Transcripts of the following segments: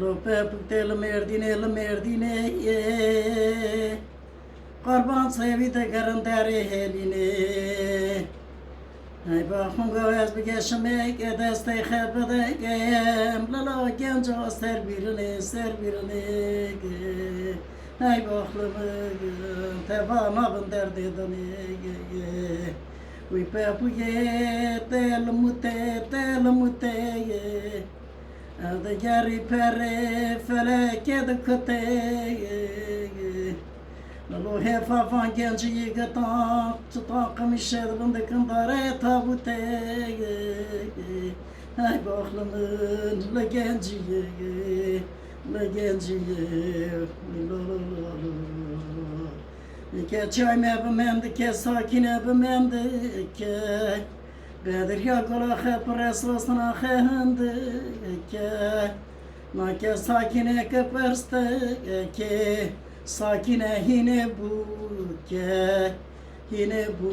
Lope puktel merdine merdine ye. Kurban sevi de karın deri heline. Ay bakın göz bir geçmek edeste khebede gem. Lala genç ser birine ser birine Ay baklımı tevama bin derdi dani Uy pepu ye tel mute tel ye Adı geri pere feleket kıte Lalo hefa fan genci yıgıtan Tutan kamışed bındı kındare tabute. Ay baklımın le genci le genci Lo lo lo lo Ke çay me bimend ke sakine bimend ke Bedir ya kola khe preslasına khend ke Ma ke sakine ke perste ke Sakine yine bu ke Yine bu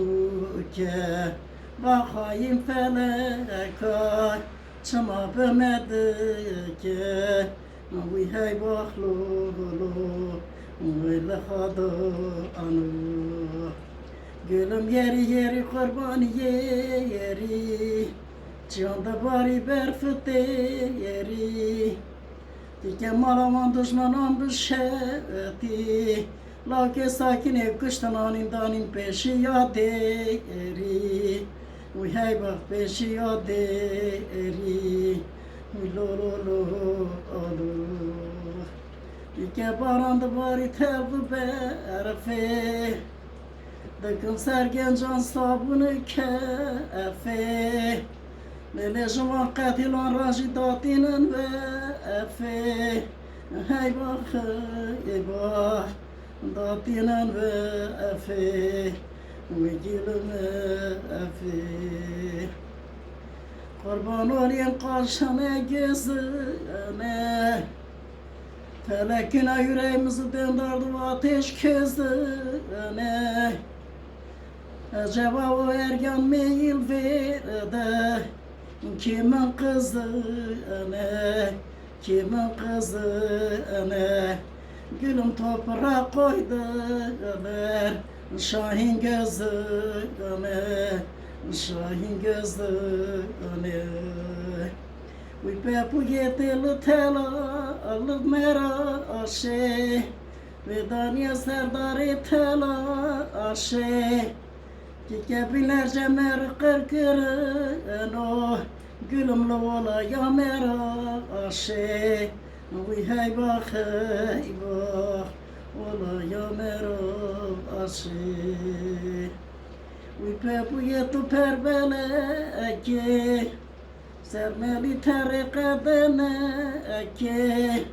ke Bakayım feleka Çıma bimedi ke Uy hey baklo lo Uy lehado anu Gülüm yeri yeri kurban yeri Canda bari berfıte yeri Dike malaman düşmanım bir şeti Lake sakine kıştan anin danin peşi ya deri Uy hey bak peşi ya deri Uy lo lo lo alo Dike barandı bari tevbi berfe Dikın sergen can sabunu kefe Lele jman katilan rajidatinin ve efe. Hey bak hey bak Datinen ve efe. Ve gülüme efe. Kurban olayım karşına gözüne Felekine yüreğimizi döndürdü ateş Acaba o ergen meyil verdi Kimin kızına Kimin kızına Gülüm toprağa koydular Şahin gözüne Şahin gözüne Uy pepu yeteli tela alıp mera aşe Vedanya serdari tela aşe Kike binlerce mer kırkırın o Gülümlü ola ya mera aşe Uy hey bak hey bak Ola ya mera aşe Uy pepu yetu perbele eke Sermeli tarikadene eke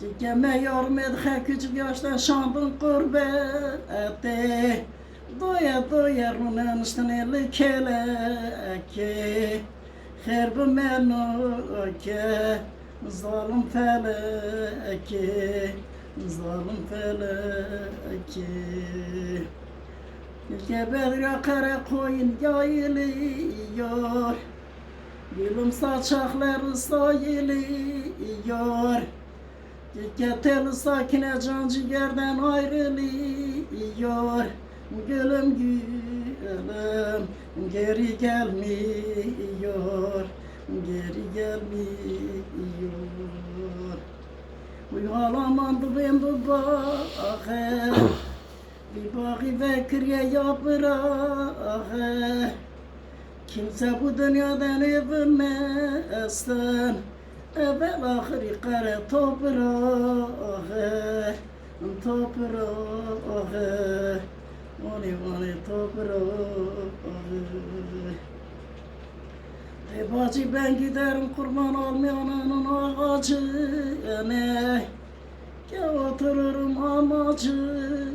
Dikeme yormed ha küçük yaşta şandın kurbete Doya doya runen üstüne kele eke Herbi menu eke Zalim fele eke Zalim fele eke Geber kara koyun yayılıyor. Gülüm saçakları sayılıyor Dikkatel sakine can ciğerden ayrılıyor Gülüm gülüm geri gelmiyor Geri gelmiyor. Uygalamandı ben bu bağı Bir bağı ve kırya yaprağı Kimse bu dünyadan övünmesin Evvel ahir kare toprağı Toprağı Oni oni toprağı E bacı ben giderim kurban olmayanın ağacına Gel otururum amacına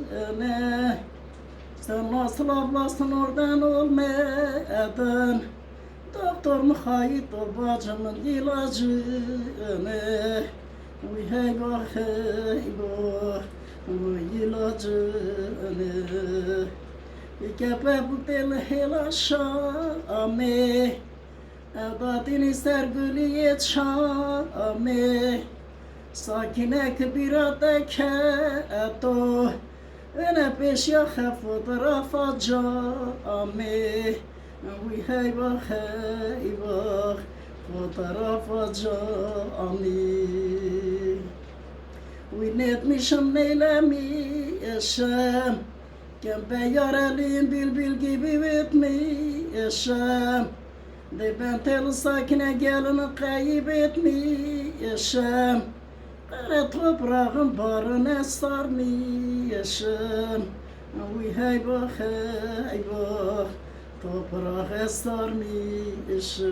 sen nasıl ablasın oradan olmadın Doktor muhayyit ol bacımın ilacını Uy hey bak hey bak Uy ilacını İkepe bu deli hela şame Evdadini sergüliyet şame Sakine kbirate ke eto. Öne peş ya fotoğrafa cami Uy hey bak hey bak Fotoğrafa cami Uy netmişim neylemişim Kempe yaralıyım bülbül gibi bitmişim De ben tel sakine gelini kaybetmişim Kara toprağın barına sarmışım Uy hey bak hey bak Toprağa sarmışım